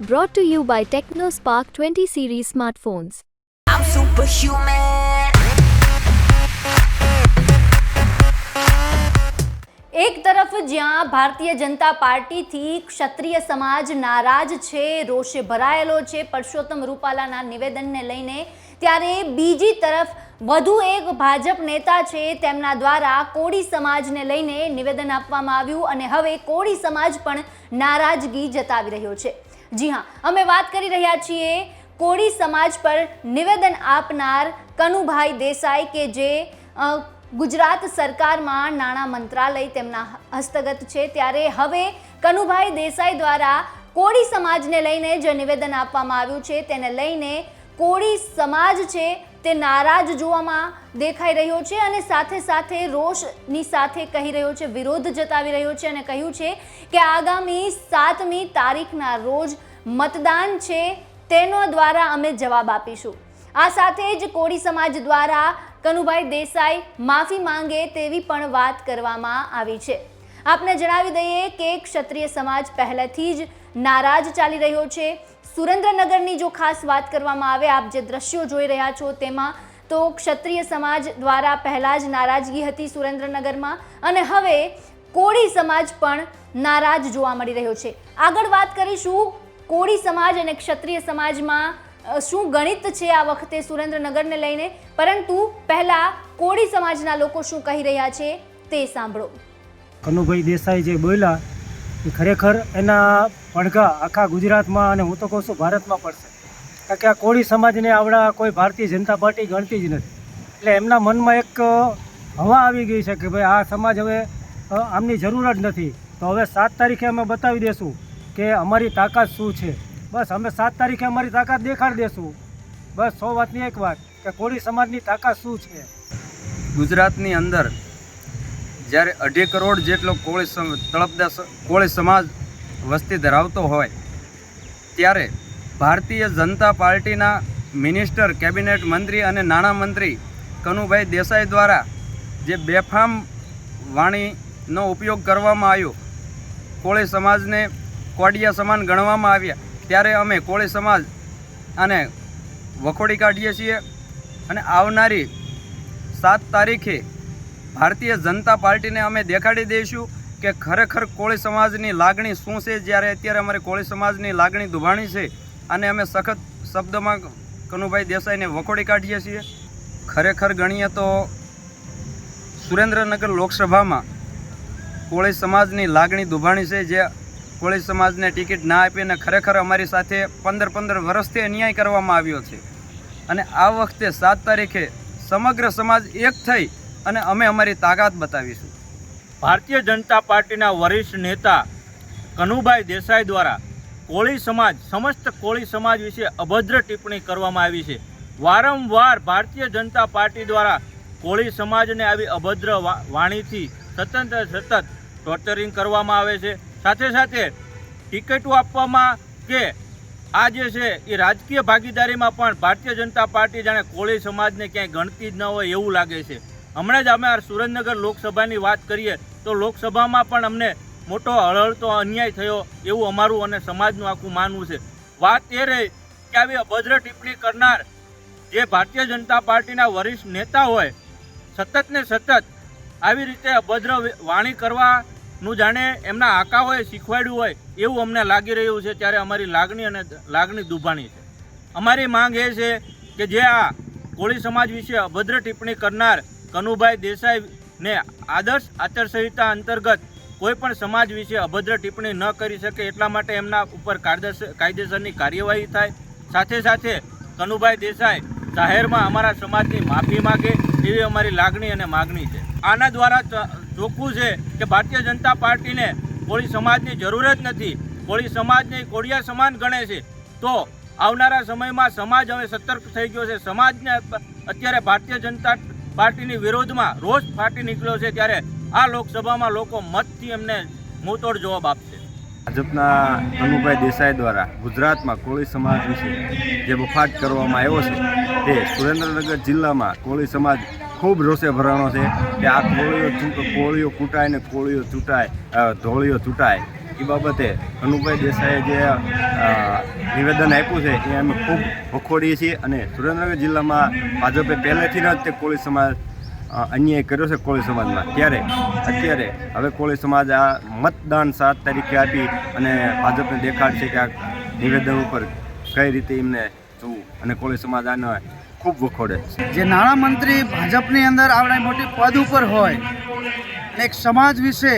Brought to you by TechnoSpark 20 series smartphones. I'm superhuman. એક તરફ જ્યાં ભારતીય જનતા પાર્ટીથી ક્ષત્રિય સમાજ નારાજ છે રોષે ભરાયેલો છે પરસોત્તમ રૂપાલાના નિવેદનને લઈને ત્યારે બીજી તરફ વધુ એક ભાજપ નેતા છે તેમના દ્વારા કોળી સમાજને લઈને નિવેદન આપવામાં આવ્યું અને હવે કોળી સમાજ પણ નારાજગી જતાવી રહ્યો છે જી હા, અમે વાત કરી રહ્યા છીએ કોળી સમાજ પર નિવેદન આપનાર કનુભાઈ દેસાઈ કે જે ગુજરાત સરકારમાં નાણાં મંત્રાલય તેમના હસ્તગત છે. ત્યારે હવે કનુભાઈ દેસાઈ દ્વારા કોળી સમાજને લઈને જે નિવેદન આપવામાં આવ્યું છે, તેને લઈને કોળી સમાજ છે તે નારાજ જોવામાં દેખાઈ રહ્યો છે અને સાથે સાથે રોષની સાથે કહી રહ્યો છે, વિરોધ જતાવી રહ્યો છે અને કહ્યું છે કે આગામી સાતમી તારીખના રોજ મતદાન છે તેનો દ્વારા અમે જવાબ આપીશું. આ સાથે જ કોળી સમાજ દ્વારા કનુભાઈ દેસાઈ માફી માંગે તેવી પણ વાત કરવામાં આવી છે. આપને જણાવી દઈએ કે ક્ષત્રિય સમાજ પહેલેથી જ નારાજ ચાલી રહ્યો છે. સુરેન્દ્રનગરની જો ખાસ વાત કરવામાં આવે, આપ જે દ્રશ્યો જોઈ રહ્યા છો તેમાં તો ક્ષત્રિય સમાજ દ્વારા પહેલાં જ નારાજગી હતી સુરેન્દ્રનગરમાં અને હવે કોળી સમાજ પણ નારાજ જોવા મળી રહ્યો છે. આગળ વાત કરીશું કોળી સમાજ અને ક્ષત્રિય સમાજમાં શું ગણિત છે આ વખતે સુરેન્દ્રનગરને લઈને? પરંતુ પહેલાં કોળી સમાજના લોકો શું કહી રહ્યા છે તે સાંભળો. કનુભાઈ દેસાઈ જે બોલ્યા એ ખરેખર એના પડઘા આખા ગુજરાતમાં અને હું તો કહું છું ભારતમાં પડશે. કારણ કે આ કોળી સમાજને આવડા કોઈ ભારતીય જનતા પાર્ટી ગણતી જ નથી. એટલે એમના મનમાં એક હવા આવી ગઈ છે કે ભાઈ આ સમાજ હવે આમની જરૂર જ નથી. તો હવે સાત તારીખે અમે બતાવી દેશું કે અમારી તાકાત શું છે. બસ અમે સાત તારીખે અમારી તાકાત દેખાડી દેશું. બસ સો વાતની એક વાત કે કોળી સમાજની તાકાત શું છે? ગુજરાતની અંદર જ્યારે અઢી કરોડ જેટલો કોળી તળપદા કોળી સમાજ વસ્તી ધરાવતો હોય, ત્યારે ભારતીય જનતા પાર્ટીના મિનિસ્ટર, કેબિનેટ મંત્રી અને નાણામંત્રી કનુભાઈ દેસાઈ દ્વારા જે બેફામ વાણીનો ઉપયોગ કરવામાં આવ્યો, કોળી સમાજને કોડિયા સમાન ગણવામાં આવ્યા, ત્યારે અમે કોળી સમાજ અને વખોડી કાઢીએ છીએ અને આવનારી સાત તારીખે ભારતીય જનતા પાર્ટીને અમે દેખાડી દઈશું કે ખરેખર કોળી સમાજની લાગણી શું છે, જ્યારે અત્યારે અમારે કોળી સમાજની લાગણી દુભાણી છે અને અમે સખત શબ્દમાં કનુભાઈ દેસાઈને વખોડી કાઢીએ છીએ. ખરેખર ગણીએ તો સુરેન્દ્રનગર લોકસભામાં કોળી સમાજની લાગણી દુભાણી છે, જે કોળી સમાજને ટિકિટ ના આપીને ખરેખર અમારી સાથે પંદર પંદર વર્ષથી અન્યાય કરવામાં આવ્યો છે. અને આ વખતે સાત તારીખે સમગ્ર સમાજ એક થઈ અને અમે અમારી તાકાત બતાવીશું. ભારતીય જનતા પાર્ટીના વરિષ્ઠ નેતા કનુભાઈ દેસાઈ દ્વારા કોળી સમાજ, સમસ્ત કોળી સમાજ વિશે અભદ્ર ટિપ્પણી કરવામાં આવી છે. વારંવાર ભારતીય જનતા પાર્ટી દ્વારા કોળી સમાજને આવી અભદ્ર વાણીથી સતત સતત ટોર્ચરિંગ કરવામાં આવે છે. સાથે સાથે ટિકિટો આપવામાં કે આ જે છે એ રાજકીય ભાગીદારીમાં પણ ભારતીય જનતા પાર્ટી જાણે કોળી સમાજને ક્યાંય ગણતી જ ન હોય એવું લાગે છે. હમણાં જ અમે આ સુરેન્દ્રનગર લોકસભાની વાત કરીએ, તો લોકસભામાં પણ અમને મોટો હળહળતો અન્યાય થયો એવું અમારું અને સમાજનું આખું માનવું છે. વાત એ રહી કે આવી અભદ્ર ટિપ્પણી કરનાર જે ભારતીય જનતા પાર્ટીના વરિષ્ઠ નેતા હોય, સતત ને સતત આવી રીતે અભદ્ર વાણી કરવાનું જાણે એમના આકાઓએ શીખવાડ્યું હોય એવું અમને લાગી રહ્યું છે ત્યારે અમારી લાગણી અને લાગણી દુભાણી છે. અમારી માંગ એ છે કે જે આ કોળી સમાજ વિશે અભદ્ર ટિપ્પણી કરનાર કનુભાઈ દેસાઈને આદર્શ આચારસંહિતા અંતર્ગત કોઈ પણ સમાજ વિશે અભદ્ર ટિપ્પણી ન કરી શકે એટલા માટે એમના ઉપર કાયદેસર કાયદેસરની કાર્યવાહી થાય. સાથે સાથે કનુભાઈ દેસાઈ જાહેરમાં અમારા સમાજની માફી માગે એવી અમારી લાગણી અને માગણી છે. આના દ્વારા ચોખ્ખું છે કે ભારતીય જનતા પાર્ટીને કોળી સમાજની જરૂર જ નથી, કોળી સમાજને કોળિયા સમાન ગણે છે, તો આવનારા સમયમાં સમાજ હવે સતર્ક થઈ ગયો છે. સમાજને અત્યારે ભારતીય જનતા પાર્ટીની વિરોધમાં રોષ ફાટી નીકળ્યો છે ત્યારે આ લોકસભામાં લોકો મતથી એમને મોતોડ જવાબ આપશે. ભાજપના અનુભાઈ દેસાઈ દ્વારા ગુજરાતમાં કોળી સમાજ વિશે જે બફાટ કરવામાં આવ્યો છે, તે સુરેન્દ્રનગર જિલ્લામાં કોળી સમાજ ખૂબ રોષે ભરાણો છે કે આ કોળીઓ કોળીઓ કૂટાય ને કોળીઓ ચૂંટાય ધોળીઓ ચૂંટાય. એ બાબતે અનુભાઈ દેસાઈએ જે નિવેદન આપ્યું છે, એ અમે ખૂબ વખોડીએ છીએ અને સુરેન્દ્રનગર જિલ્લામાં ભાજપે પહેલેથી જ તે કોળી સમાજ અન્યાય કર્યો છે કોળી સમાજમાં. ત્યારે, અત્યારે હવે કોળી સમાજ આ મતદાન સાત તારીખે આપી અને ભાજપને દેખાડશે કે આ નિવેદન ઉપર કઈ રીતે એમને જોવું અને કોળી સમાજ આને ખૂબ વખોડે છે. જે નાણામંત્રી ભાજપની અંદર આવડે મોટી પદ ઉપર હોય એક સમાજ વિશે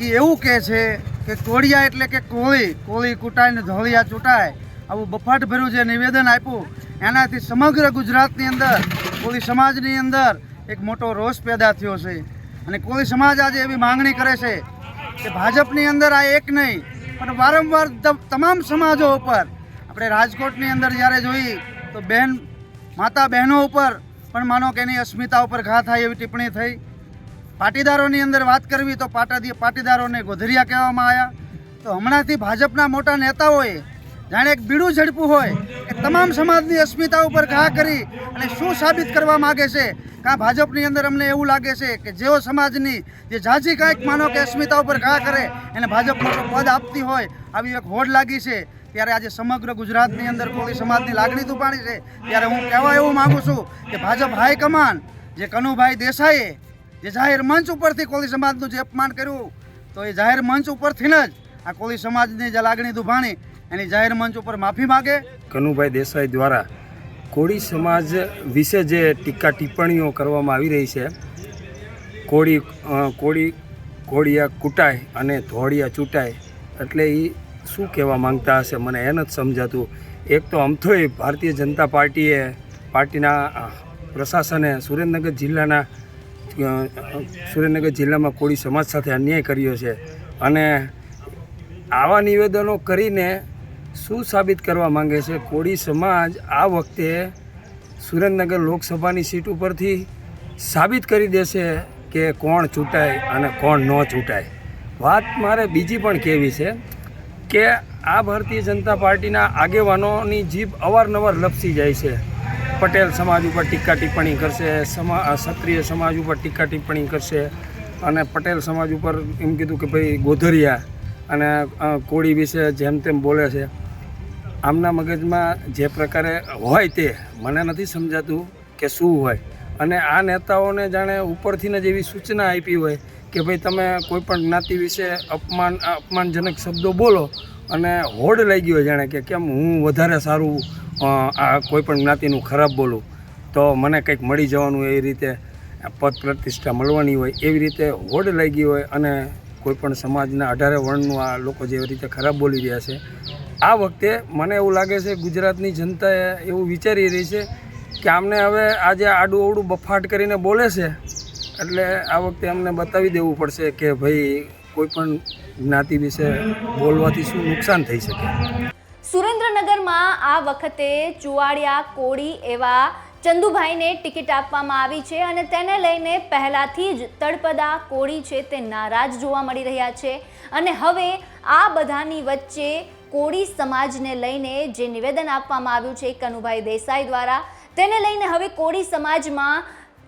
એ એવું કહે છે કે કોળિયા એટલે કે કોળી કોળી કૂટાય ને ધોળિયા ચૂંટાય. આવું બફાટભર્યું જે નિવેદન આપ્યું, એનાથી સમગ્ર ગુજરાતની અંદર, કોળી સમાજની અંદર એક મોટો રોષ પેદા થયો છે. અને કોળી સમાજ આજે એવી માંગણી કરે છે કે ભાજપની અંદર આ એક નહીં, પણ વારંવાર તમામ સમાજો ઉપર, આપણે રાજકોટની અંદર જ્યારે જોઈ, તો બહેન માતા બહેનો ઉપર, પણ માનો કે એની અસ્મિતા ઉપર ઘા થાય એવી ટિપ્પણી થઈ. પાટીદારોની અંદર વાત કરવી તો પાટાદી પાટીદારોને ગોધરિયા કહેવામાં આવ્યા તો હમણાંથી ભાજપના મોટા નેતાઓએ જાણે એક બીડું ઝડપું હોય કે તમામ સમાજની અસ્મિતા ઉપર ઘા કરી અને શું સાબિત કરવા માગે છે? કાં ભાજપની અંદર અમને એવું લાગે છે કે જેઓ સમાજની જે ઝાઝી કાંઈક માનો કે અસ્મિતા ઉપર ઘા કરે, એને ભાજપ મોટો પદ આપતી હોય આવી એક હોડ લાગી છે. ત્યારે આજે સમગ્ર ગુજરાતની અંદર કોઈ સમાજની લાગણી દુપાણી છે? ત્યારે હું કહેવા એવું માગું છું કે ભાજપ હાઈકમાન્ડ જે કનુભાઈ દેસાઈએ જે જાહેર મંચ ઉપરથી કોળી સમાજનું જે અપમાન કર્યું, તો એ જાહેર મંચ ઉપરથી જ આ કોળી સમાજની જે લાગણી દુભાણી, એની જાહેર મંચ ઉપર માફી માગે. કનુભાઈ દેસાઈ દ્વારા કોળી સમાજ વિશે જે ટીકા ટિપ્પણીઓ કરવામાં આવી રહી છે, કોળી કોળી, કોળિયા કૂટાય અને ધોળિયા ચૂંટાય, એટલે એ શું કહેવા માંગતા હશે? મને એ નથી સમજાતું. એક તો અમથોય ભારતીય જનતા પાર્ટીએ, પાર્ટીના પ્રશાસને સુરેન્દ્રનગર જિલ્લાના સુરેન્દ્રનગર જિલ્લામાં કોળી સમાજ સાથે અન્યાય કર્યો છે. અને આવા નિવેદનો કરીને શું સાબિત કરવા માંગે છે? કોળી સમાજ આ વખતે સુરેન્દ્રનગર લોકસભાની સીટ ઉપરથી સાબિત કરી દેશે કે કોણ ચૂંટાય અને કોણ ન ચૂંટાય. વાત મારે બીજી પણ કહેવી છે કે આ ભારતીય જનતા પાર્ટીના આગેવાનોની જીભ અવારનવાર લપસી જાય છે. પટેલ સમાજ ઉપર ટીકા ટિપ્પણી કરશે, સમા ક્ષત્રિય સમાજ ઉપર ટીકા ટિપ્પણી કરશે અને પટેલ સમાજ ઉપર એમ કીધું કે ભાઈ ગોધરિયા અને કોળી વિશે જેમ તેમ બોલે છે. આમના મગજમાં જે પ્રકારે હોય તે મને નથી સમજાતું કે શું હોય. અને આ નેતાઓને જાણે ઉપરથી જ એવી સૂચના આપી હોય કે ભાઈ તમે કોઈ પણ જ્ઞાતિ વિશે અપમાન, અપમાનજનક શબ્દો બોલો અને હોડ લઈ ગયો જાણે કે કેમ હું વધારે સારું આ કોઈ પણ જ્ઞાતિનું ખરાબ બોલું, તો મને કંઈક મળી જવાનું એ રીતે પદ પ્રતિષ્ઠા મળવાની હોય એવી રીતે હોડ લઈ ગઈ હોય અને કોઈપણ સમાજના અઢારે વર્ણનું આ લોકો જેવી રીતે ખરાબ બોલી રહ્યા છે, આ વખતે મને એવું લાગે છે ગુજરાતની જનતાએ એવું વિચારી રહી છે કે આમને હવે આજે આડું અવડું બફાટ કરીને બોલે છે, એટલે આ વખતે અમને બતાવી દેવું પડશે કે ભાઈ કોઈ પણ જ્ઞાતિ વિશે બોલવાથી શું નુકસાન થઈ શકે? સુરેન્દ્રનગરમાં આ વખતે ચુવાડિયા કોળી એવા ચંદુભાઈને ટિકિટ આપવામાં આવી છે અને તેને લઈને પહેલાથી જ તળપદા કોળી છે તે નારાજ જોવા મળી રહ્યા છે. અને હવે આ બધાની વચ્ચે કોળી સમાજને લઈને જે નિવેદન આપવામાં આવ્યું છે કનુભાઈ દેસાઈ દ્વારા. તેને લઈને હવે કોળી સમાજમાં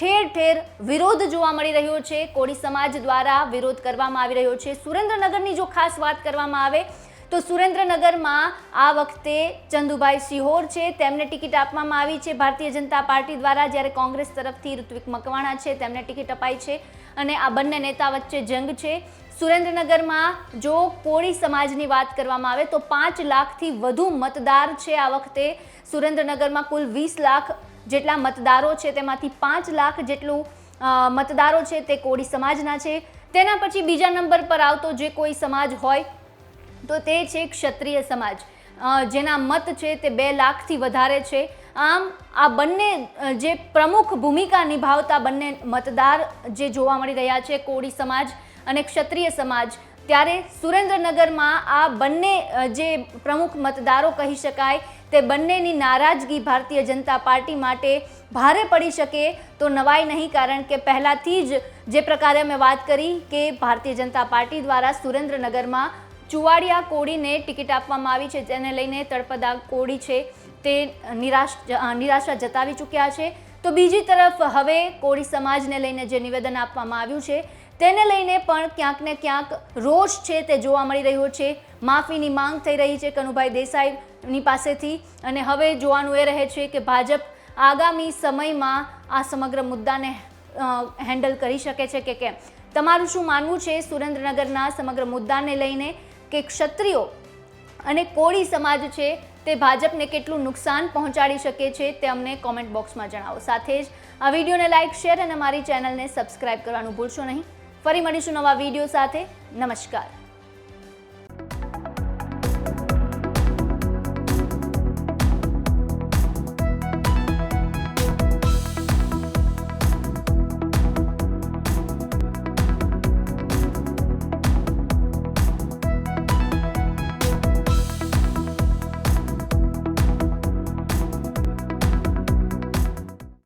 ઠેર ઠેર વિરોધ જોવા મળી રહ્યો છે. કોળી સમાજ દ્વારા વિરોધ કરવામાં આવી રહ્યો છે. સુરેન્દ્રનગરની જો ખાસ વાત કરવામાં આવે, તો સુરેન્દ્રનગરમાં આ વખતે ચંદુભાઈ સિહોર છે. તેમને ટિકિટ આપવામાં આવી છે. ભારતીય જનતા પાર્ટી દ્વારા જ્યારે કોંગ્રેસ તરફથી ઋત્વિક મકવાણા છે, તેમને ટિકિટ અપાઈ છે અને આ બંને નેતા વચ્ચે જંગ છે. સુરેન્દ્રનગરમાં જો કોળી સમાજની વાત કરવામાં આવે, તો પાંચ લાખથી વધુ મતદાર છે આ વખતે. સુરેન્દ્રનગરમાં કુલ વીસ લાખ જેટલા મતદારો છે તેમાંથી પાંચ લાખ જેટલું મતદારો છે તે કોળી સમાજના છે. તેના પછી બીજા નંબર પર આવતો જે કોઈ સમાજ હોય, તો તે છે ક્ષત્રિય સમાજ. જેના મત છે તે બે લાખથી વધારે છે. આમ, આ બંને જે પ્રમુખ ભૂમિકા નિભાવતા બંને મતદાર જે જોવા મળી રહ્યા છે કોળી સમાજ અને ક્ષત્રિય સમાજ, ત્યારે સુરેન્દ્રનગરમાં આ બંને જે પ્રમુખ મતદારો કહી શકાય તે બંનેની નારાજગી ભારતીય જનતા પાર્ટી માટે ભારે પડી શકે તો નવાઈ નહીં, કારણ કે પહેલાંથી જ જે પ્રકારે અમે વાત કરી કે ભારતીય જનતા પાર્ટી દ્વારા સુરેન્દ્રનગરમાં ચુવાડિયા કોળીને ટિકિટ આપવામાં આવી છે તેને લઈને તળપદા કોળી છે તે નિરાશ નિરાશા જતાવી ચૂક્યા છે. તો બીજી તરફ હવે કોળી સમાજને લઈને જે નિવેદન આપવામાં આવ્યું છે, તેને લઈને પણ ક્યાંક ને ક્યાંક રોષ છે તે જોવા મળી રહ્યો છે. માફીની માંગ થઈ રહી છે કનુભાઈ દેસાઈની પાસેથી. અને હવે જોવાનું એ રહે છે કે ભાજપ આગામી સમયમાં આ સમગ્ર મુદ્દાને હેન્ડલ કરી શકે છે કે કેમ? તમારું શું માનવું છે સુરેન્દ્રનગરના સમગ્ર મુદ્દાને લઈને કે ક્ષત્રિયો અને કોળી સમાજ છે તે ભાજપને કેટલું નુકસાન પહોંચાડી શકે છે તે અમને કોમેન્ટ બોક્સમાં જણાવો. સાથે જ આ વિડીયોને લાઇક શેર અને અમારી ચેનલને સબસ્ક્રાઇબ કરવાનું ભૂલશો નહીં. ફરી મળીશું નવા વીડિયો સાથે. નમસ્કાર.